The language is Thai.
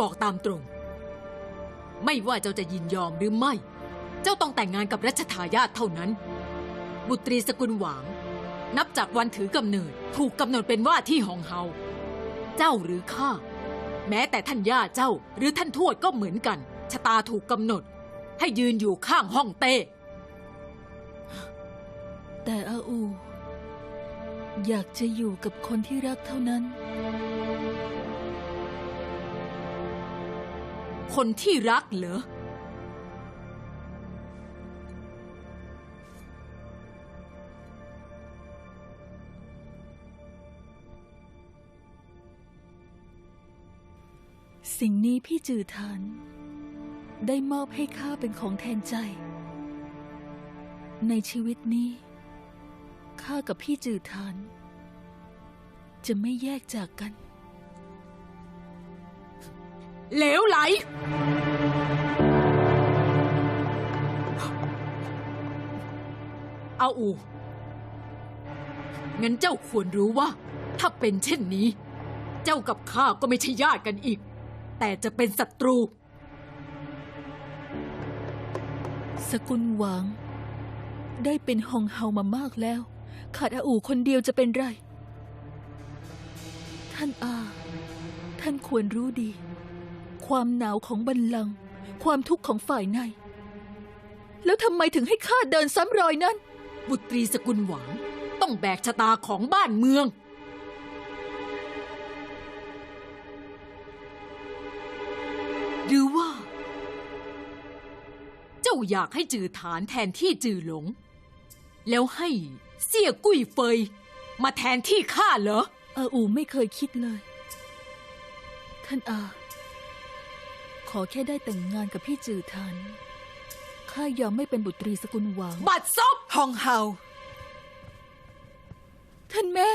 บอกตามตรง ไม่ว่าเจ้าจะยินยอมหรือไม่ เจ้าต้องแต่งงานกับรัชทายาทเท่านั้น บุตรีสกุลหวาง นับจากวันถือกำเนิด ถูกกำหนดเป็นว่าที่ของเฮา เจ้าหรือข้า แม้แต่ท่านย่าเจ้าหรือท่านทวดก็เหมือนกัน ชะตาถูกกำหนด ให้ยืนอยู่ข้างห้องเต้ แต่อาอู อยากจะอยู่กับคนที่รักเท่านั้น คนที่รักเหรอ สิ่งนี้พี่จือทานได้มอบให้ข้าเป็นของแทนใจ ในชีวิตนี้ข้ากับพี่จือทานจะไม่แยกจากกัน เหลวไหล เอาอู งั้นเจ้าควรรู้ว่า ถ้าเป็นเช่นนี้ เจ้ากับข้าก็ไม่ใช่ญาติกันอีก แต่จะเป็นศัตรู สกุลหวางได้เป็นฮองเฮามามากแล้ว ขาดอาอูคนเดียวจะเป็นไร ท่านอา ท่านควรรู้ดี ความหนาวของบัลลังก์ความทุกข์ของฝ่ายใน แล้วทำไมถึงให้ข้าเดินซ้ำรอยนั้น บุตรีสกุลหวางต้องแบกชะตาของบ้านเมือง หรือว่า เจ้าอยากให้จือฐานแทนที่จือหลง แล้วให้เสี่ยกุ้ยเฟย มาแทนที่ข้าเหรอ อาอูไม่เคยคิดเลย ท่านอาขอ แค่ได้แต่งงานกับพี่จือทานข้ายอมไม่เป็นบุตรีสกุลหวางบัดซบฮองเฮาท่านแม่